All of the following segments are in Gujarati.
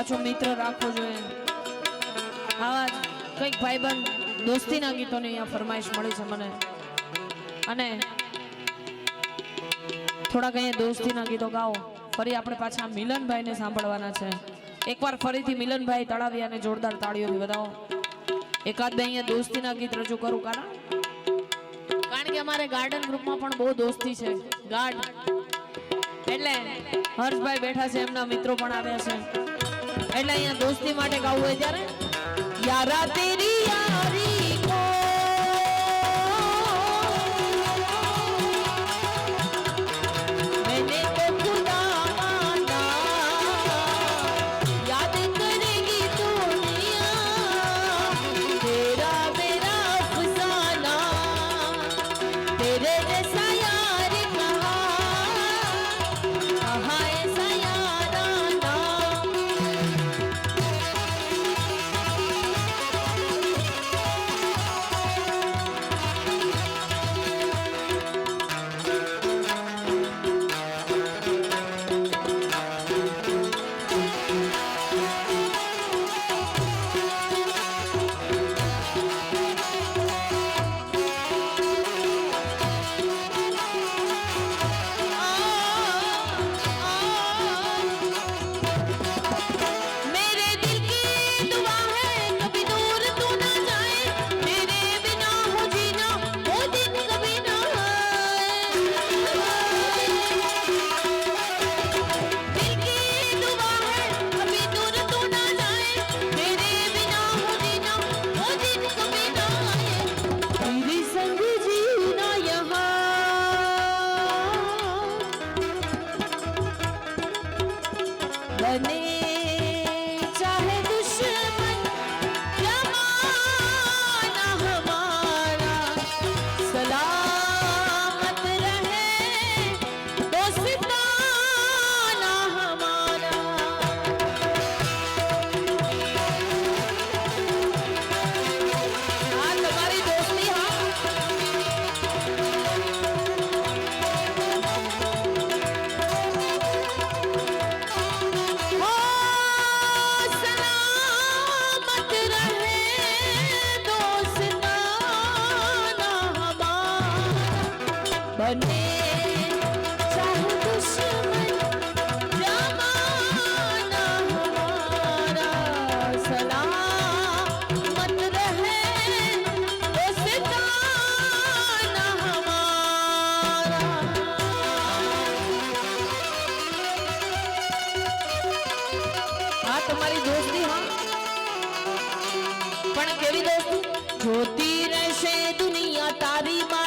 સાચો મિત્ર રાખવો જોઈએ. આવા કંઈક ભાઈબંધ દોસ્તીના ગીતોની અહીંયા ફરમાઈશ મળી છે મને. અને થોડાક અહીંયા દોસ્તીના ગીતો ગાઓ. ફરી આપણે પાછા મિલનભાઈને સાંભળવાના છે. એકવાર ફરીથી મિલનભાઈ તળાવિયાને જોરદાર તાળીઓથી વધાવો. એકાદ બે અહીંયા દોસ્તીના ગીત રજૂ કરું કારણ કારણ કે અમારે ગાર્ડન ગ્રુપમાં પણ બહુ દોસ્તી છે. ગાર્ડ એટલે હર્ષભાઈ બેઠા છે, એમના મિત્રો પણ આવ્યા છે. એટલે અહીંયા દોસ્તી માટે ગાવું હોય ત્યારે? યારા તેરી પણ કેવી દોસ્તી જોતી રહેશે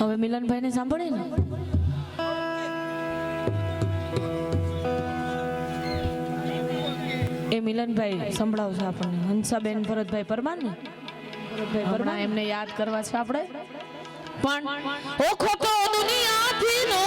હવે મિલનભાઈને સાંભળે ને? એ મિલનભાઈ સંભળાવશે આપણને. હંસાબેન ભરતભાઈ પરમાર ને? ભરતભાઈ એમને યાદ કરવા છે આપણે. પણ ઓ ખોટો દુનિયાથી નો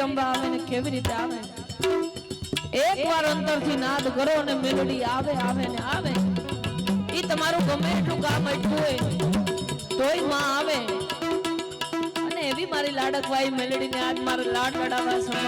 મેલડી આવે ને કેવી રીતે આવે? એક વાર અંતરથી નાદ કરો અને મેલડી આવે આવે ને આવે. એ તમારું ગમે એટલું કામ અટકું હોય તોયમાં આવે. અને એવી મારી લાડકવાઈ મેલડીને આજ મારે લાડ લડાવવા સમય